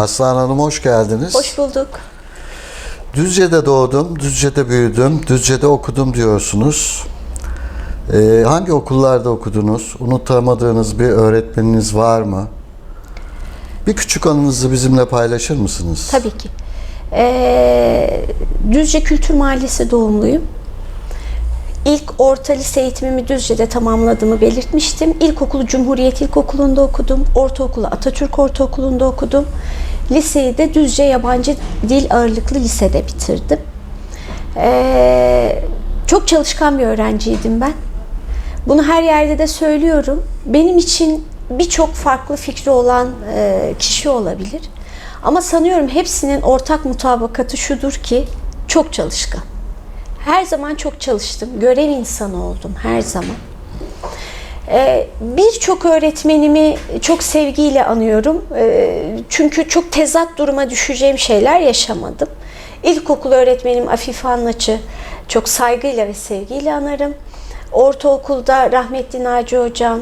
Aslan Hanım hoş geldiniz. Hoş bulduk. Düzce'de doğdum, Düzce'de büyüdüm, Düzce'de okudum diyorsunuz. Ee, hangi okullarda okudunuz? Unutamadığınız bir öğretmeniniz var mı? Bir küçük anınızı bizimle paylaşır mısınız? Tabii ki. Ee, Düzce Kültür Mahallesi doğumluyum. İlk orta lise eğitimimi Düzce'de tamamladığımı belirtmiştim. İlkokulu Cumhuriyet İlkokulu'nda okudum. Ortaokulu Atatürk Ortaokulu'nda okudum. Liseyi de Düzce Yabancı Dil Ağırlıklı Lisede bitirdim. Ee, çok çalışkan bir öğrenciydim ben. Bunu her yerde de söylüyorum. Benim için birçok farklı fikri olan e, kişi olabilir. Ama sanıyorum hepsinin ortak mutabakatı şudur ki çok çalışkan. Her zaman çok çalıştım. Görev insanı oldum her zaman. Ee, Birçok öğretmenimi çok sevgiyle anıyorum. Ee, Çünkü çok tezat duruma düşeceğim şeyler yaşamadım. İlkokul öğretmenim Afife Anlaç'ı çok saygıyla ve sevgiyle anarım. Ortaokulda rahmetli Naci Hocam,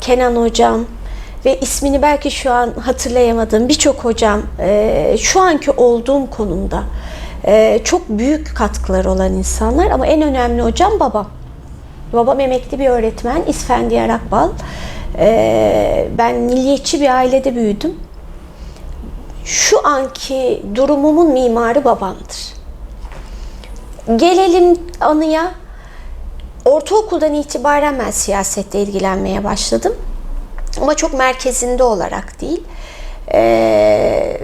Kenan Hocam ve ismini belki şu an hatırlayamadığım birçok hocam e, şu anki olduğum konumda e, çok büyük katkıları olan insanlar ama en önemli hocam babam. Babam emekli bir öğretmen, İsfendiyar Akbal. Ee, ben milliyetçi bir ailede büyüdüm. Şu anki durumumun mimarı babamdır. Gelelim anıya. Ortaokuldan itibaren ben siyasetle ilgilenmeye başladım. Ama çok merkezinde olarak değil. Ee,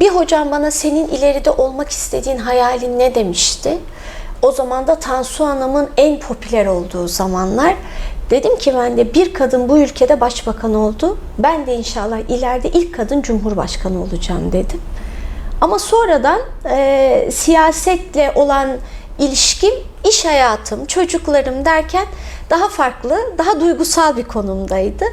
bir hocam bana senin ileride olmak istediğin hayalin ne demişti? O zaman da Tansu Hanım'ın en popüler olduğu zamanlar. Dedim ki ben de bir kadın bu ülkede başbakan oldu. Ben de inşallah ileride ilk kadın cumhurbaşkanı olacağım dedim. Ama sonradan e, siyasetle olan ilişkim, iş hayatım, çocuklarım derken daha farklı, daha duygusal bir konumdaydı.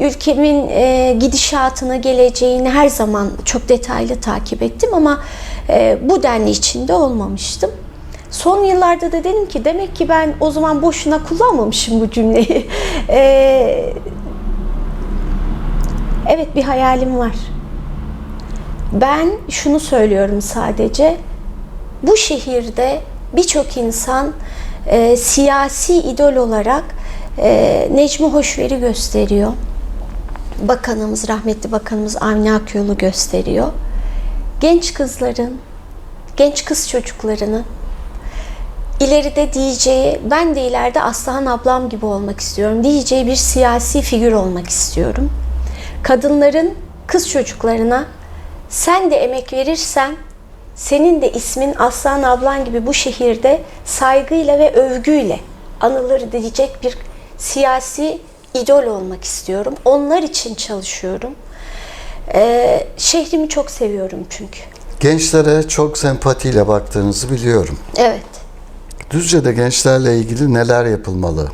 Ülkemin e, gidişatını, geleceğini her zaman çok detaylı takip ettim ama e, bu denli içinde olmamıştım. Son yıllarda da dedim ki demek ki ben o zaman boşuna kullanmamışım bu cümleyi. E, evet bir hayalim var. Ben şunu söylüyorum sadece. Bu şehirde birçok insan e, siyasi idol olarak e, Necmi Hoşver'i gösteriyor. Bakanımız, rahmetli bakanımız Avni Akyol'u gösteriyor. Genç kızların, genç kız çocuklarının ileride diyeceği, ben de ileride Aslıhan ablam gibi olmak istiyorum diyeceği bir siyasi figür olmak istiyorum. Kadınların kız çocuklarına sen de emek verirsen senin de ismin Aslan ablan gibi bu şehirde saygıyla ve övgüyle anılır diyecek bir siyasi idol olmak istiyorum. Onlar için çalışıyorum. Ee, şehrimi çok seviyorum çünkü. Gençlere çok sempatiyle baktığınızı biliyorum. Evet. Düzce'de gençlerle ilgili neler yapılmalı?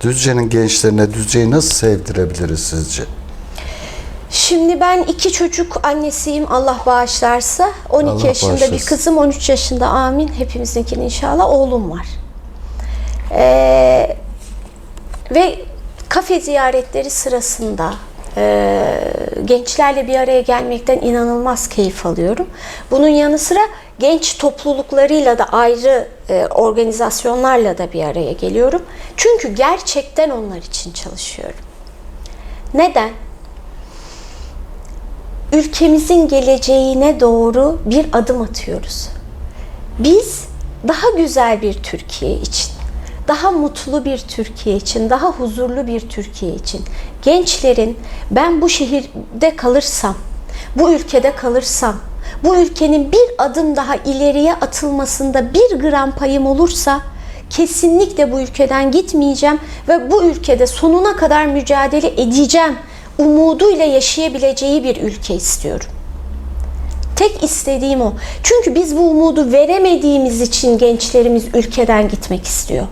Düzce'nin gençlerine Düzce'yi nasıl sevdirebiliriz sizce? Şimdi ben iki çocuk annesiyim Allah bağışlarsa. 12 Allah yaşında bir bağışlasın. kızım, 13 yaşında amin. Hepimizinkinin inşallah oğlum var. Ee, ve kafe ziyaretleri sırasında e, gençlerle bir araya gelmekten inanılmaz keyif alıyorum. Bunun yanı sıra genç topluluklarıyla da ayrı e, organizasyonlarla da bir araya geliyorum. Çünkü gerçekten onlar için çalışıyorum. Neden? ülkemizin geleceğine doğru bir adım atıyoruz. Biz daha güzel bir Türkiye için, daha mutlu bir Türkiye için, daha huzurlu bir Türkiye için gençlerin ben bu şehirde kalırsam, bu ülkede kalırsam, bu ülkenin bir adım daha ileriye atılmasında bir gram payım olursa kesinlikle bu ülkeden gitmeyeceğim ve bu ülkede sonuna kadar mücadele edeceğim umuduyla yaşayabileceği bir ülke istiyorum. Tek istediğim o. Çünkü biz bu umudu veremediğimiz için gençlerimiz ülkeden gitmek istiyor.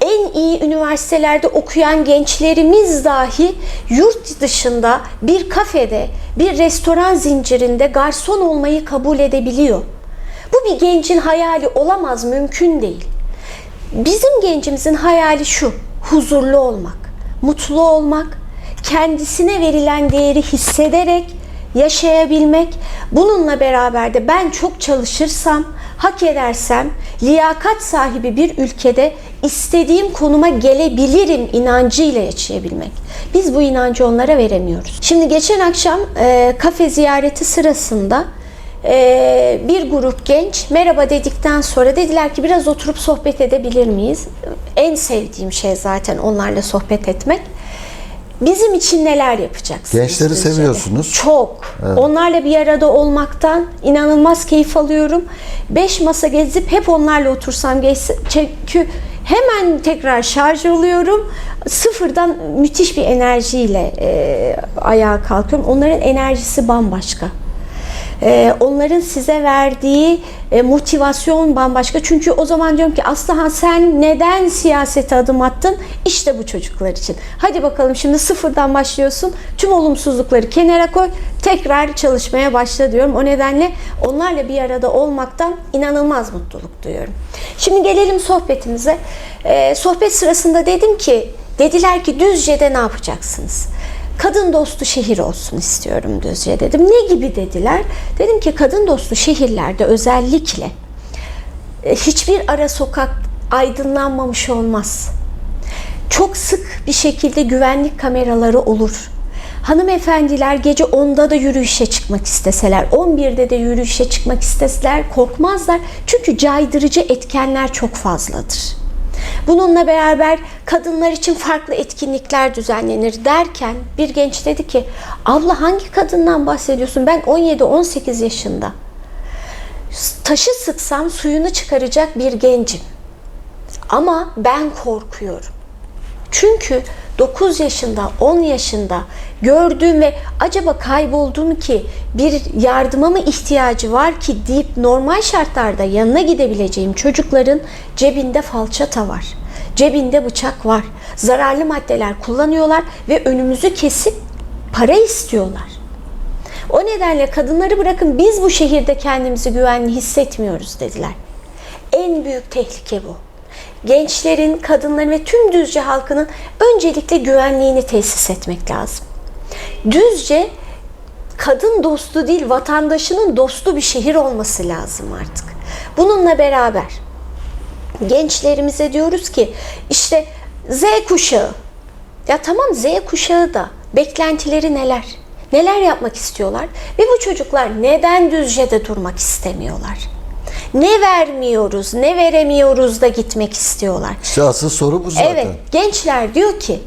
En iyi üniversitelerde okuyan gençlerimiz dahi yurt dışında bir kafede, bir restoran zincirinde garson olmayı kabul edebiliyor. Bu bir gencin hayali olamaz, mümkün değil. Bizim gencimizin hayali şu, huzurlu olmak, mutlu olmak, kendisine verilen değeri hissederek yaşayabilmek, bununla beraber de ben çok çalışırsam, hak edersem, liyakat sahibi bir ülkede istediğim konuma gelebilirim inancıyla yaşayabilmek. Biz bu inancı onlara veremiyoruz. Şimdi geçen akşam e, kafe ziyareti sırasında e, bir grup genç merhaba dedikten sonra dediler ki biraz oturup sohbet edebilir miyiz? En sevdiğim şey zaten onlarla sohbet etmek. Bizim için neler yapacaksınız? Gençleri Düzce'de? seviyorsunuz. Çok. Onlarla bir arada olmaktan inanılmaz keyif alıyorum. Beş masa gezip hep onlarla otursam geçse, çünkü hemen tekrar şarj oluyorum. Sıfırdan müthiş bir enerjiyle e, ayağa kalkıyorum. Onların enerjisi bambaşka. Ee, onların size verdiği e, motivasyon bambaşka. Çünkü o zaman diyorum ki Aslıhan sen neden siyasete adım attın? İşte bu çocuklar için. Hadi bakalım şimdi sıfırdan başlıyorsun. Tüm olumsuzlukları kenara koy. Tekrar çalışmaya başla diyorum. O nedenle onlarla bir arada olmaktan inanılmaz mutluluk duyuyorum. Şimdi gelelim sohbetimize. Ee, sohbet sırasında dedim ki, dediler ki Düzce'de ne yapacaksınız? Kadın dostu şehir olsun istiyorum Düzce dedim. Ne gibi dediler? Dedim ki kadın dostu şehirlerde özellikle e, hiçbir ara sokak aydınlanmamış olmaz. Çok sık bir şekilde güvenlik kameraları olur. Hanımefendiler gece 10'da da yürüyüşe çıkmak isteseler, 11'de de yürüyüşe çıkmak isteseler korkmazlar. Çünkü caydırıcı etkenler çok fazladır. Bununla beraber kadınlar için farklı etkinlikler düzenlenir derken bir genç dedi ki abla hangi kadından bahsediyorsun? Ben 17-18 yaşında. Taşı sıksam suyunu çıkaracak bir gencim. Ama ben korkuyorum. Çünkü 9 yaşında, 10 yaşında gördüğüm ve acaba kaybolduğum ki bir yardıma mı ihtiyacı var ki deyip normal şartlarda yanına gidebileceğim çocukların cebinde falçata var. Cebinde bıçak var. Zararlı maddeler kullanıyorlar ve önümüzü kesip para istiyorlar. O nedenle kadınları bırakın biz bu şehirde kendimizi güvenli hissetmiyoruz dediler. En büyük tehlike bu gençlerin, kadınların ve tüm Düzce halkının öncelikle güvenliğini tesis etmek lazım. Düzce kadın dostu değil, vatandaşının dostu bir şehir olması lazım artık. Bununla beraber gençlerimize diyoruz ki işte Z kuşağı. Ya tamam Z kuşağı da beklentileri neler? Neler yapmak istiyorlar? Ve bu çocuklar neden Düzce'de durmak istemiyorlar? Ne vermiyoruz, ne veremiyoruz da gitmek istiyorlar. İşte asıl soru bu zaten. Evet, gençler diyor ki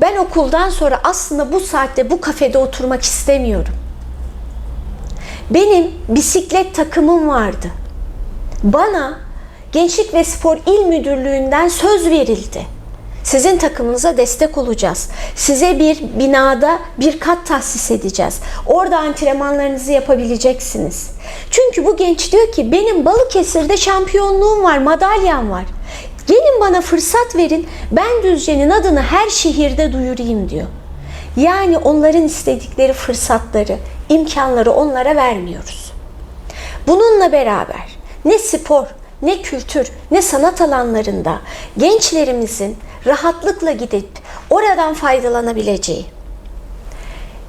ben okuldan sonra aslında bu saatte bu kafede oturmak istemiyorum. Benim bisiklet takımım vardı. Bana Gençlik ve Spor İl Müdürlüğü'nden söz verildi. Sizin takımınıza destek olacağız. Size bir binada bir kat tahsis edeceğiz. Orada antrenmanlarınızı yapabileceksiniz. Çünkü bu genç diyor ki benim Balıkesir'de şampiyonluğum var, madalyam var. Gelin bana fırsat verin. Ben Düzce'nin adını her şehirde duyurayım diyor. Yani onların istedikleri fırsatları, imkanları onlara vermiyoruz. Bununla beraber ne spor, ne kültür, ne sanat alanlarında gençlerimizin rahatlıkla gidip oradan faydalanabileceği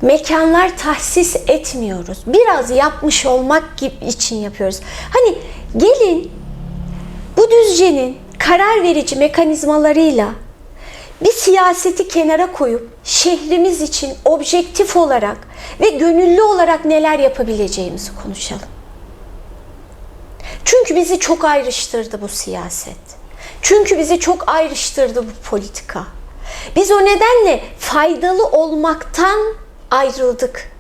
mekanlar tahsis etmiyoruz. Biraz yapmış olmak gibi için yapıyoruz. Hani gelin bu düzcenin karar verici mekanizmalarıyla bir siyaseti kenara koyup şehrimiz için objektif olarak ve gönüllü olarak neler yapabileceğimizi konuşalım. Çünkü bizi çok ayrıştırdı bu siyaset. Çünkü bizi çok ayrıştırdı bu politika. Biz o nedenle faydalı olmaktan ayrıldık.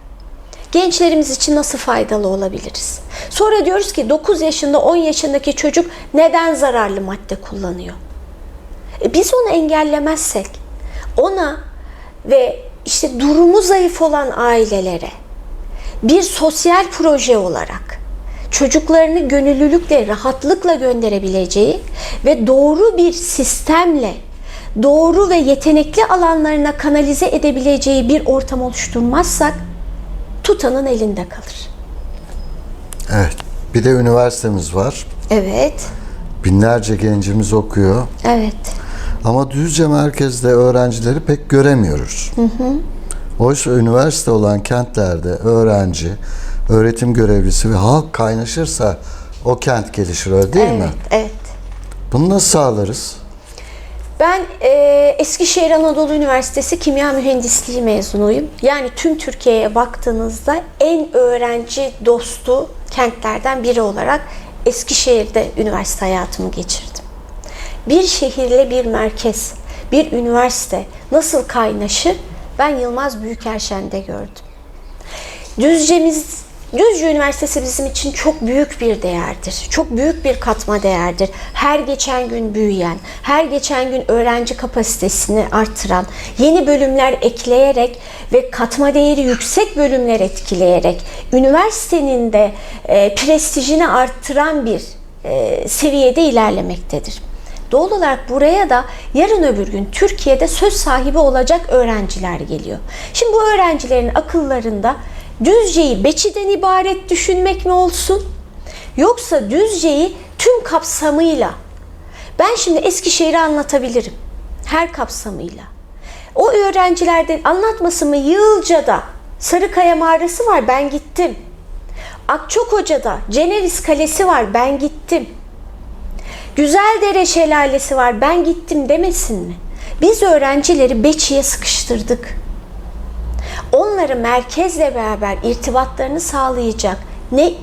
Gençlerimiz için nasıl faydalı olabiliriz? Sonra diyoruz ki 9 yaşında 10 yaşındaki çocuk neden zararlı madde kullanıyor? E biz onu engellemezsek ona ve işte durumu zayıf olan ailelere bir sosyal proje olarak çocuklarını gönüllülükle, rahatlıkla gönderebileceği ve doğru bir sistemle doğru ve yetenekli alanlarına kanalize edebileceği bir ortam oluşturmazsak tutanın elinde kalır. Evet. Bir de üniversitemiz var. Evet, Binlerce gencimiz okuyor. evet. Ama Düzce merkezde öğrencileri pek göremiyoruz. Oysa üniversite olan kentlerde öğrenci, öğretim görevlisi ve halk kaynaşırsa o kent gelişir öyle değil evet, mi? evet. Bunu nasıl sağlarız? Ben e, Eskişehir Anadolu Üniversitesi Kimya Mühendisliği mezunuyum. Yani tüm Türkiye'ye baktığınızda en öğrenci dostu kentlerden biri olarak Eskişehir'de üniversite hayatımı geçirdim. Bir şehirle bir merkez, bir üniversite nasıl kaynaşır ben Yılmaz Büyükerşen'de gördüm. Düzce'miz Düzce Üniversitesi bizim için çok büyük bir değerdir. Çok büyük bir katma değerdir. Her geçen gün büyüyen, her geçen gün öğrenci kapasitesini artıran, yeni bölümler ekleyerek ve katma değeri yüksek bölümler etkileyerek üniversitenin de e, prestijini arttıran bir e, seviyede ilerlemektedir. Doğal olarak buraya da yarın öbür gün Türkiye'de söz sahibi olacak öğrenciler geliyor. Şimdi bu öğrencilerin akıllarında Düzce'yi Beçi'den ibaret düşünmek mi olsun? Yoksa Düzce'yi tüm kapsamıyla ben şimdi Eskişehir'i anlatabilirim. Her kapsamıyla. O öğrencilerden anlatmasımı Yılca'da Sarıkaya Mağarası var ben gittim. Akçakoca'da Ceneviz Kalesi var ben gittim. Güzeldere Şelalesi var ben gittim demesin mi? Biz öğrencileri Beçi'ye sıkıştırdık. Onları merkezle beraber irtibatlarını sağlayacak ne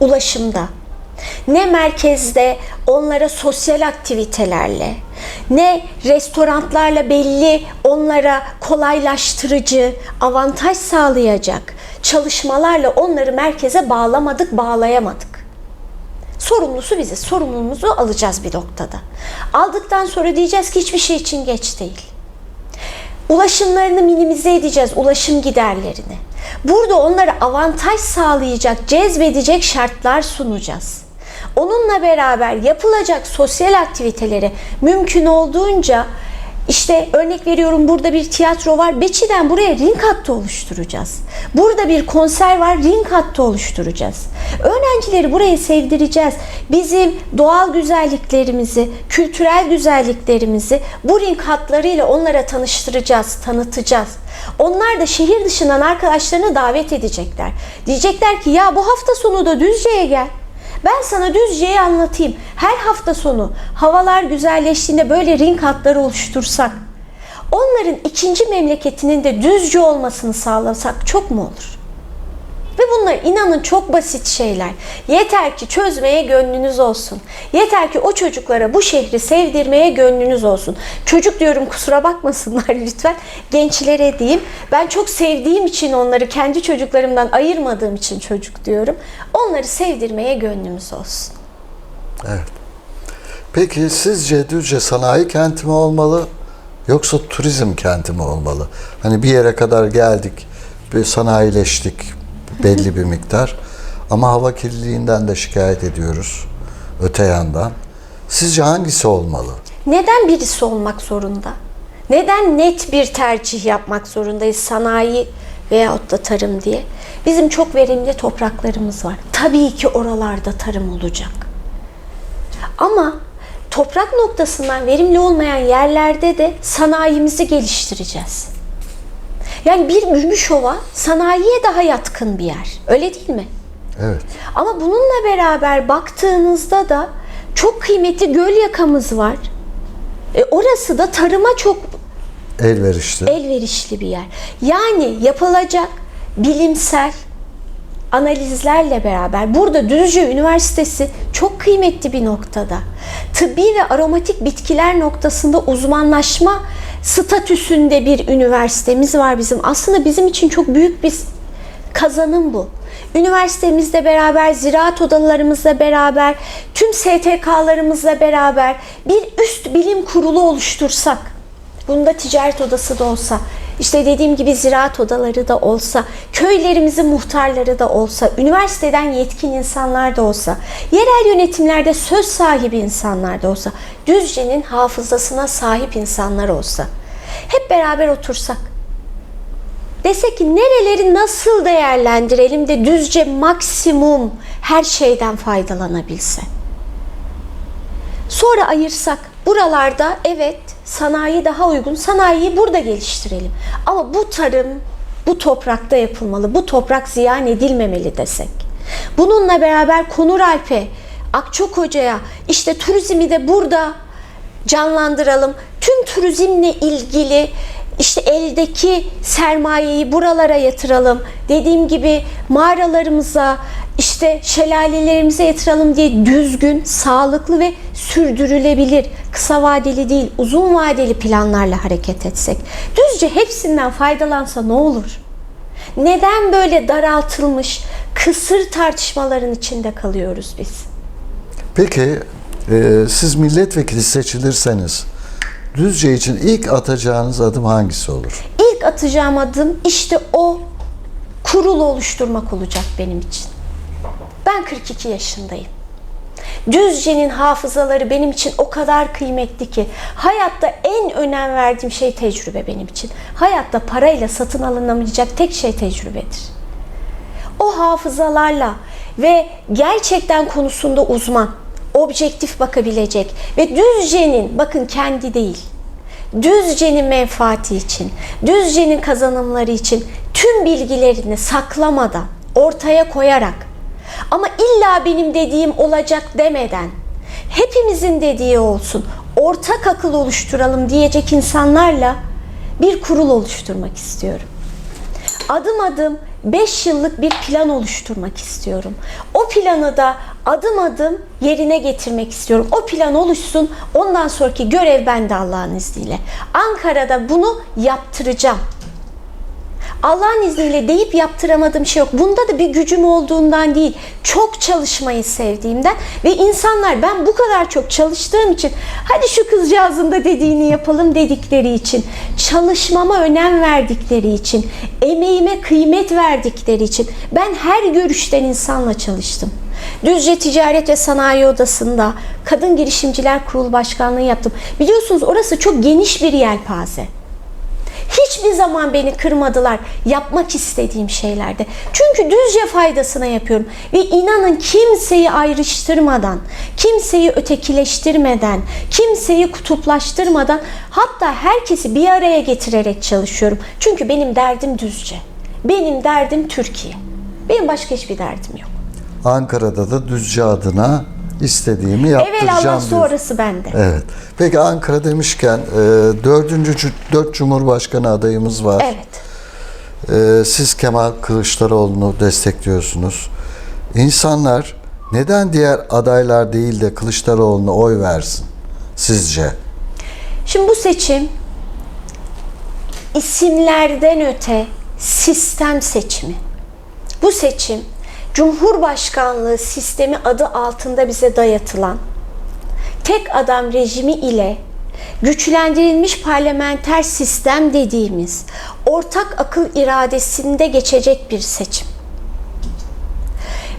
ulaşımda, ne merkezde onlara sosyal aktivitelerle, ne restoranlarla belli onlara kolaylaştırıcı, avantaj sağlayacak çalışmalarla onları merkeze bağlamadık, bağlayamadık. Sorumlusu biziz. Sorumluluğumuzu alacağız bir noktada. Aldıktan sonra diyeceğiz ki hiçbir şey için geç değil. Ulaşımlarını minimize edeceğiz, ulaşım giderlerini. Burada onlara avantaj sağlayacak, cezbedecek şartlar sunacağız. Onunla beraber yapılacak sosyal aktiviteleri mümkün olduğunca işte örnek veriyorum burada bir tiyatro var. Beçi'den buraya ring hattı oluşturacağız. Burada bir konser var. Ring hattı oluşturacağız. Öğrencileri buraya sevdireceğiz. Bizim doğal güzelliklerimizi, kültürel güzelliklerimizi bu ring hatlarıyla onlara tanıştıracağız, tanıtacağız. Onlar da şehir dışından arkadaşlarını davet edecekler. Diyecekler ki ya bu hafta sonu da Düzce'ye gel. Ben sana Düzce'yi anlatayım. Her hafta sonu havalar güzelleştiğinde böyle ring hatları oluştursak, onların ikinci memleketinin de Düzce olmasını sağlasak çok mu olur? Ve bunlar inanın çok basit şeyler. Yeter ki çözmeye gönlünüz olsun. Yeter ki o çocuklara bu şehri sevdirmeye gönlünüz olsun. Çocuk diyorum kusura bakmasınlar lütfen. Gençlere diyeyim. Ben çok sevdiğim için onları kendi çocuklarımdan ayırmadığım için çocuk diyorum. Onları sevdirmeye gönlümüz olsun. Evet. Peki sizce Düzce sanayi kenti mi olmalı yoksa turizm kenti mi olmalı? Hani bir yere kadar geldik, bir sanayileştik belli bir miktar ama hava kirliliğinden de şikayet ediyoruz öte yandan. Sizce hangisi olmalı? Neden birisi olmak zorunda? Neden net bir tercih yapmak zorundayız sanayi veyahut da tarım diye? Bizim çok verimli topraklarımız var. Tabii ki oralarda tarım olacak. Ama toprak noktasından verimli olmayan yerlerde de sanayimizi geliştireceğiz. Yani bir Gümüşova sanayiye daha yatkın bir yer. Öyle değil mi? Evet. Ama bununla beraber baktığınızda da çok kıymetli göl yakamız var. E, orası da tarıma çok Elverişli. elverişli bir yer. Yani yapılacak bilimsel analizlerle beraber burada Düzce Üniversitesi çok kıymetli bir noktada. Tıbbi ve aromatik bitkiler noktasında uzmanlaşma statüsünde bir üniversitemiz var bizim. Aslında bizim için çok büyük bir kazanım bu. Üniversitemizle beraber, ziraat odalarımızla beraber, tüm STK'larımızla beraber bir üst bilim kurulu oluştursak, bunda ticaret odası da olsa, işte dediğim gibi ziraat odaları da olsa, köylerimizin muhtarları da olsa, üniversiteden yetkin insanlar da olsa, yerel yönetimlerde söz sahibi insanlar da olsa, Düzce'nin hafızasına sahip insanlar olsa, hep beraber otursak, Desek ki nereleri nasıl değerlendirelim de düzce maksimum her şeyden faydalanabilse. Sonra ayırsak buralarda evet sanayi daha uygun. Sanayiyi burada geliştirelim. Ama bu tarım, bu toprakta yapılmalı. Bu toprak ziyan edilmemeli desek. Bununla beraber Konur Alp'e, Akçok Hoca'ya işte turizmi de burada canlandıralım. Tüm turizmle ilgili işte eldeki sermayeyi buralara yatıralım. Dediğim gibi mağaralarımıza, işte şelalelerimize yatıralım diye düzgün, sağlıklı ve sürdürülebilir, kısa vadeli değil, uzun vadeli planlarla hareket etsek. Düzce hepsinden faydalansa ne olur? Neden böyle daraltılmış, kısır tartışmaların içinde kalıyoruz biz? Peki e, siz milletvekili seçilirseniz Düzce için ilk atacağınız adım hangisi olur? İlk atacağım adım işte o kurul oluşturmak olacak benim için. Ben 42 yaşındayım. Düzce'nin hafızaları benim için o kadar kıymetli ki hayatta en önem verdiğim şey tecrübe benim için. Hayatta parayla satın alınamayacak tek şey tecrübedir. O hafızalarla ve gerçekten konusunda uzman, objektif bakabilecek ve Düzce'nin bakın kendi değil, Düzce'nin menfaati için, Düzce'nin kazanımları için tüm bilgilerini saklamadan, ortaya koyarak ama illa benim dediğim olacak demeden, hepimizin dediği olsun, ortak akıl oluşturalım diyecek insanlarla bir kurul oluşturmak istiyorum adım adım 5 yıllık bir plan oluşturmak istiyorum. O planı da adım adım yerine getirmek istiyorum. O plan oluşsun. Ondan sonraki görev bende Allah'ın izniyle. Ankara'da bunu yaptıracağım. Allah'ın izniyle deyip yaptıramadığım şey yok. Bunda da bir gücüm olduğundan değil, çok çalışmayı sevdiğimden ve insanlar ben bu kadar çok çalıştığım için hadi şu kızcağızın da dediğini yapalım dedikleri için, çalışmama önem verdikleri için, emeğime kıymet verdikleri için ben her görüşten insanla çalıştım. Düzce Ticaret ve Sanayi Odası'nda Kadın Girişimciler Kurulu Başkanlığı yaptım. Biliyorsunuz orası çok geniş bir yelpaze. Hiçbir zaman beni kırmadılar yapmak istediğim şeylerde. Çünkü düzce faydasına yapıyorum. Ve inanın kimseyi ayrıştırmadan, kimseyi ötekileştirmeden, kimseyi kutuplaştırmadan hatta herkesi bir araya getirerek çalışıyorum. Çünkü benim derdim düzce. Benim derdim Türkiye. Benim başka hiçbir derdim yok. Ankara'da da Düzce adına istediğimi yaptıracağım. Evvel Allah sonrası bende. Evet. Peki Ankara demişken e, dördüncü cü- dört Cumhurbaşkanı adayımız var. Evet. E, siz Kemal Kılıçdaroğlu'nu destekliyorsunuz. İnsanlar neden diğer adaylar değil de Kılıçdaroğlu'na oy versin sizce? Şimdi bu seçim isimlerden öte sistem seçimi. Bu seçim Cumhurbaşkanlığı sistemi adı altında bize dayatılan tek adam rejimi ile güçlendirilmiş parlamenter sistem dediğimiz ortak akıl iradesinde geçecek bir seçim.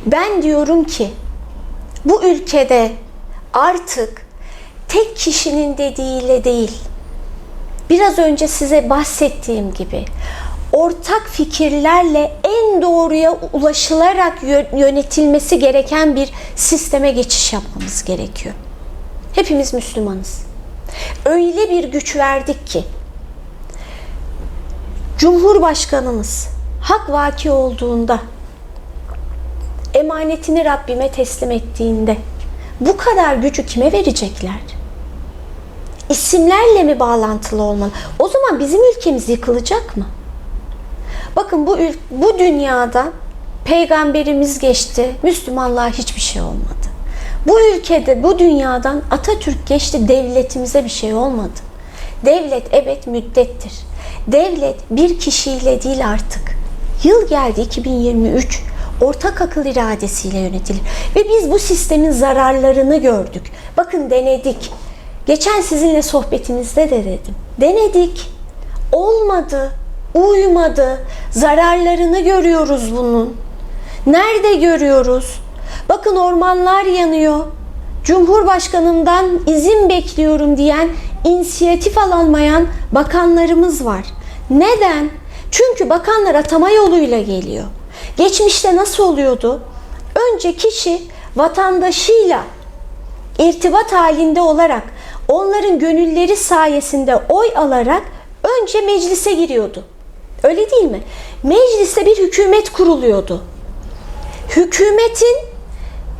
Ben diyorum ki bu ülkede artık tek kişinin dediğiyle değil, biraz önce size bahsettiğim gibi ortak fikirlerle en doğruya ulaşılarak yö- yönetilmesi gereken bir sisteme geçiş yapmamız gerekiyor. Hepimiz Müslümanız. Öyle bir güç verdik ki Cumhurbaşkanımız hak vaki olduğunda emanetini Rabbime teslim ettiğinde bu kadar gücü kime verecekler? İsimlerle mi bağlantılı olmalı? O zaman bizim ülkemiz yıkılacak mı? Bakın bu bu dünyada peygamberimiz geçti, Müslümanlığa hiçbir şey olmadı. Bu ülkede, bu dünyadan Atatürk geçti, devletimize bir şey olmadı. Devlet evet müddettir. Devlet bir kişiyle değil artık. Yıl geldi 2023. Ortak akıl iradesiyle yönetilir. Ve biz bu sistemin zararlarını gördük. Bakın denedik. Geçen sizinle sohbetimizde de dedim. Denedik. Olmadı. Uymadı. Zararlarını görüyoruz bunun. Nerede görüyoruz? Bakın ormanlar yanıyor. Cumhurbaşkanından izin bekliyorum diyen, inisiyatif alamayan bakanlarımız var. Neden? Çünkü bakanlar atama yoluyla geliyor. Geçmişte nasıl oluyordu? Önce kişi vatandaşıyla irtibat halinde olarak onların gönülleri sayesinde oy alarak önce meclise giriyordu. Öyle değil mi? Mecliste bir hükümet kuruluyordu. Hükümetin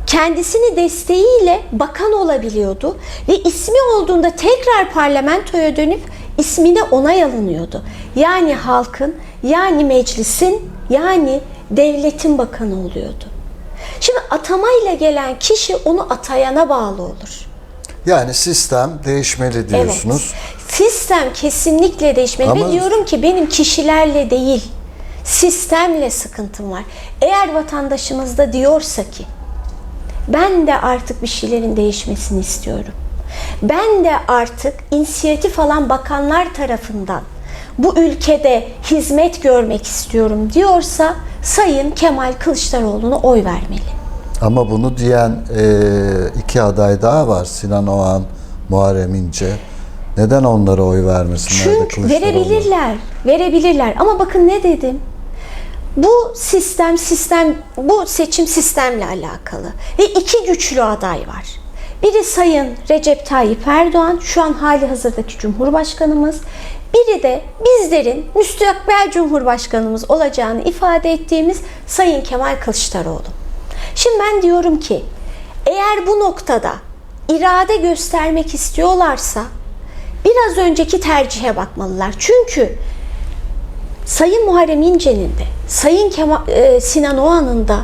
kendisini desteğiyle bakan olabiliyordu ve ismi olduğunda tekrar parlamentoya dönüp ismine onay alınıyordu. Yani halkın, yani meclisin, yani devletin bakanı oluyordu. Şimdi atamayla gelen kişi onu atayana bağlı olur. Yani sistem değişmeli diyorsunuz. Evet. Sistem kesinlikle değişmeli Ama- ve diyorum ki benim kişilerle değil, sistemle sıkıntım var. Eğer vatandaşımız da diyorsa ki ben de artık bir şeylerin değişmesini istiyorum. Ben de artık inisiyatif alan bakanlar tarafından bu ülkede hizmet görmek istiyorum diyorsa Sayın Kemal Kılıçdaroğlu'na oy vermeli. Ama bunu diyen e, iki aday daha var. Sinan Oğan, Muharrem İnce. Neden onlara oy vermesinler Çünkü verebilirler, verebilirler. Ama bakın ne dedim? Bu sistem, sistem, bu seçim sistemle alakalı. Ve iki güçlü aday var. Biri Sayın Recep Tayyip Erdoğan, şu an hali hazırdaki Cumhurbaşkanımız. Biri de bizlerin müstakbel Cumhurbaşkanımız olacağını ifade ettiğimiz Sayın Kemal Kılıçdaroğlu. Şimdi ben diyorum ki eğer bu noktada irade göstermek istiyorlarsa biraz önceki tercihe bakmalılar. Çünkü Sayın Muharrem İnce'nin de, Sayın Kemal, e, Sinan Oğan'ın da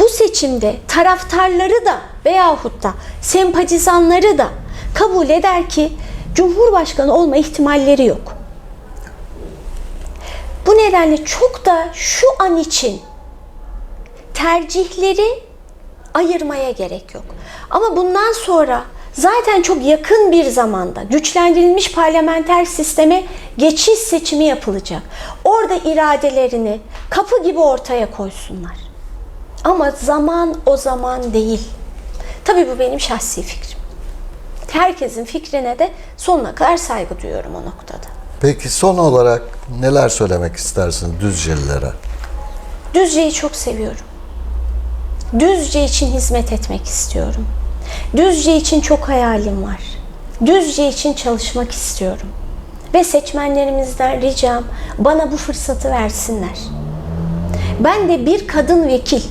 bu seçimde taraftarları da veyahut da sempatizanları da kabul eder ki Cumhurbaşkanı olma ihtimalleri yok. Bu nedenle çok da şu an için tercihleri ayırmaya gerek yok. Ama bundan sonra zaten çok yakın bir zamanda güçlendirilmiş parlamenter sisteme geçiş seçimi yapılacak. Orada iradelerini kapı gibi ortaya koysunlar. Ama zaman o zaman değil. Tabii bu benim şahsi fikrim. Herkesin fikrine de sonuna kadar saygı duyuyorum o noktada. Peki son olarak neler söylemek istersiniz Düzcelilere? Düzce'yi çok seviyorum. Düzce için hizmet etmek istiyorum. Düzce için çok hayalim var. Düzce için çalışmak istiyorum. Ve seçmenlerimizden ricam bana bu fırsatı versinler. Ben de bir kadın vekil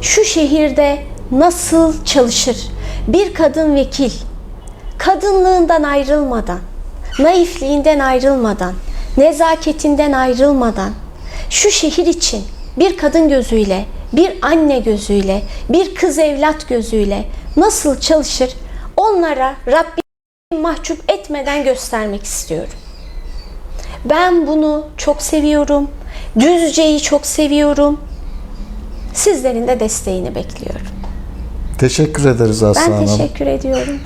şu şehirde nasıl çalışır? Bir kadın vekil kadınlığından ayrılmadan, naifliğinden ayrılmadan, nezaketinden ayrılmadan şu şehir için bir kadın gözüyle, bir anne gözüyle, bir kız evlat gözüyle nasıl çalışır? Onlara Rabbim mahcup etmeden göstermek istiyorum. Ben bunu çok seviyorum. Düzce'yi çok seviyorum. Sizlerin de desteğini bekliyorum. Teşekkür ederiz Aslı Ben Hanım. teşekkür ediyorum.